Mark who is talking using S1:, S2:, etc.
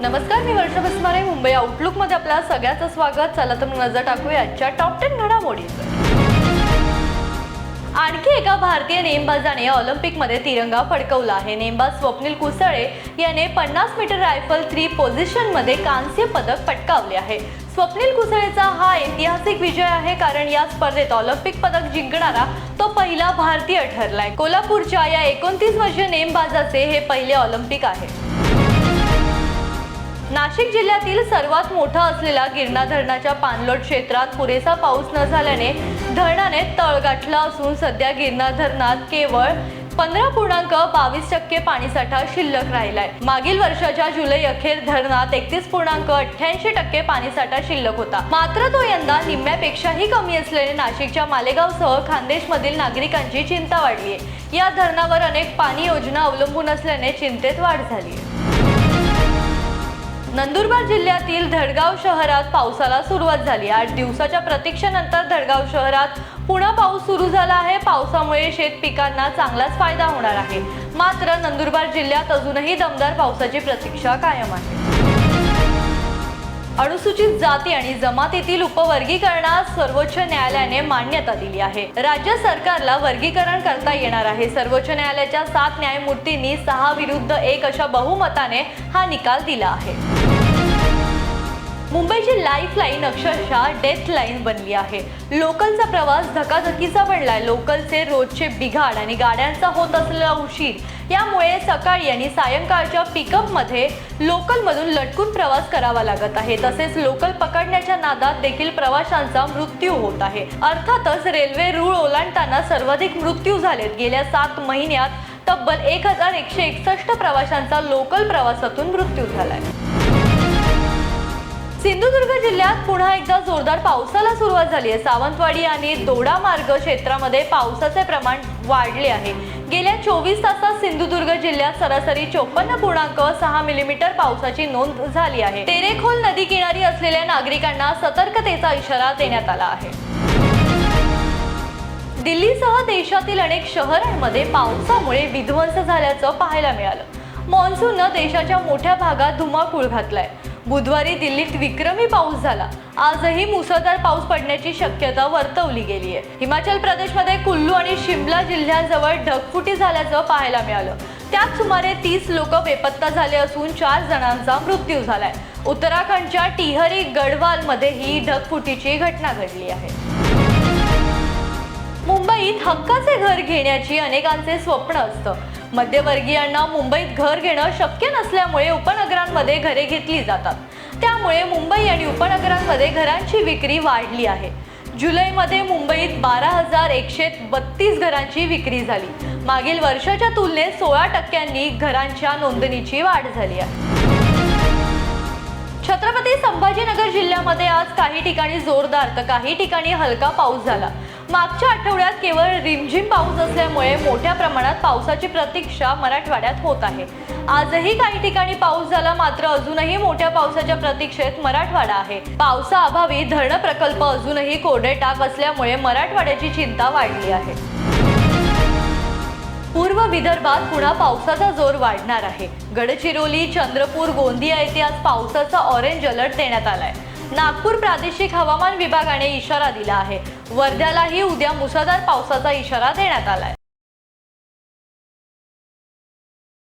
S1: नमस्कार मी वर्षा बसमारे मुंबई आउटलुकमध्ये आपल्या सगळ्याचं स्वागत. चला तर मग नजर टाकूया आजच्या टॉप टेन घडामोडीत आणखी एका भारतीय नेमबाजाने ऑलिम्पिकमध्ये तिरंगा फडकवला आहे. नेमबाज स्वप्नील कुसळे याने पन्नास मीटर रायफल थ्री पोझिशनमध्ये कांस्य पदक पटकावले आहे. स्वप्नील कुसळेचा हा ऐतिहासिक विजय आहे कारण या स्पर्धेत ऑलिम्पिक पदक जिंकणारा तो पहिला भारतीय ठरलाय. कोल्हापूरच्या या एकोणतीस वर्षीय नेमबाजाचे हे पहिले ऑलिम्पिक आहे. नाशिक जिल्ह्यातील सर्वात मोठा असलेला गिरणा धरणाच्या पाणलोट क्षेत्रात पुरेसा पाऊस न झाल्याने धरणाने तळ गाठला असून सध्या गिरणा धरणात केवळ पंधरा पूर्णांक बावीस टक्के पाणीसाठा शिल्लक राहिलाय. मागील वर्षाच्या जुलै अखेर धरणात एकतीस पूर्णांक अठ्ठ्याऐंशी टक्के पाणीसाठा शिल्लक होता. मात्र तो यंदा निम्म्यापेक्षाही कमी असल्याने नाशिकच्या मालेगावसह खानदेशमधील नागरिकांची चिंता वाढली आहे या धरणावर अनेक पाणी योजना अवलंबून असल्याने चिंतेत वाढ झाली आहे नंदुरबार जिल्ह्यातील धडगाव शहरात पावसाला सुरुवात झाली. आठ दिवसाच्या प्रतीक्षेनंतर धडगाव शहरात पुन्हा पाऊस सुरू झाला आहे. पावसामुळे शेत पिकांना चांगलाच फायदा होणार आहे. मात्र नंदुरबार जिल्ह्यात अजूनही दमदार पावसाची प्रतीक्षा कायम आहे. अनुसूचित जाती आणि जमातीतील उपवर्गीकरणास सर्वोच्च न्यायालयाने मान्यता दिली आहे. राज्य सरकारला वर्गीकरण करता येणार आहे. सर्वोच्च न्यायालयाच्या सात न्यायमूर्तींनी सहा विरुद्ध एक अशा बहुमताने हा निकाल दिला आहे. मुंबईची लाईफ लाईन अक्षरशः डेथ लाईन बनली आहे. लोकलचा प्रवास धकाधकीचा बनलाय. लोकलचे रोजचे बिघाड आणि गाड्यांचा होत असलेला उशीर यामुळे सकाळी आणि सायंकाळच्या पिकअपमध्ये लोकलमधून लटकून प्रवास करावा लागत आहे. तसेच लोकल पकडण्याच्या नादात देखील प्रवाशांचा मृत्यू होत आहे. अर्थातच रेल्वे रूळ ओलांडताना सर्वाधिक मृत्यू झालेत. गेल्या सात महिन्यात तब्बल एक हजार एकशे एकसष्ट प्रवाशांचा लोकल प्रवासातून मृत्यू झालाय. सिंधुदुर्ग जिल्ह्यात पुन्हा एकदा जोरदार पावसाला सुरुवात झाली आहे. सावंतवाडी आणि दोडा मार्ग क्षेत्रामध्ये पावसाचे प्रमाण वाढले आहे. गेल्या चोवीस तासात सिंधुदुर्ग जिल्ह्यात सरासरी चोपन्न पूर्णांक सहा मिलीमीटर पावसाची नोंद झाली आहे. तेरेखोल नदी किनारी असलेल्या नागरिकांना सतर्कतेचा इशारा देण्यात आला आहे. दिल्लीसह देशातील अनेक शहरांमध्ये पावसामुळे विध्वंस झाल्याचं पाहायला मिळालं. मान्सूननं देशाच्या मोठ्या भागात धुमाकूळ घातलाय. बुधवारी दिल्लीत विक्रमी पाऊस झाला. आजही मुसळधार पाऊस पडण्याची शक्यता वर्तवली गेली आहे. हिमाचल प्रदेशमध्ये कुल्लू आणि शिमला जिल्ह्याजवळ ढगफुटी झाल्याचं पाहायला मिळालं. त्यात सुमारे तीस लोक बेपत्ता झाले असून चार जणांचा मृत्यू झालाय. उत्तराखंडच्या टिहरी गढवालमध्ये ही ढगफुटीची घटना घडली आहे. मुंबईत हक्काचे घर घेण्याची अनेकांचे स्वप्न असतं. मध्यवर्गीयांना मुंबईत घर घेणं शक्य नसल्यामुळे उपनगरांमध्ये घरे घेतली जातात. त्यामुळे मुंबई आणि उपनगरांमध्ये घरांची विक्री वाढली आहे. जुलैमध्ये मुंबईत बारा हजार एकशे बत्तीस घरांची विक्री झाली. मागील वर्षाच्या तुलनेत सोळा टक्क्यांनी घरांच्या नोंदणीची वाढ झाली आहे. छत्रपती संभाजीनगर जिल्ह्यामध्ये आज काही ठिकाणी जोरदार तर काही ठिकाणी हलका पाऊस झाला. मागच्या आठवड्यात केवळ रिमझिम पाऊस असल्यामुळे मोठ्या प्रमाणात पावसाची प्रतीक्षा मराठवाड्यात होत आहे. आजही काही ठिकाणी पाऊस झाला मात्र अजूनही मोठ्या पावसाच्या प्रतीक्षेत मराठवाडा आहे. पावसाअभावी धरण प्रकल्प अजूनही कोरडे टाक असल्यामुळे मराठवाड्याची चिंता वाढली आहे. पूर्व विदर्भात पुन्हा पावसाचा जोर वाढणार आहे. गडचिरोली चंद्रपूर गोंदिया येथे आज पावसाचा ऑरेंज अलर्ट देण्यात आलाय. नागपूर प्रादेशिक हवामान विभागाने इशारा दिला आहे. वर्ध्यालाही उद्या मुसळधार पावसाचा इशारा देण्यात आलाय.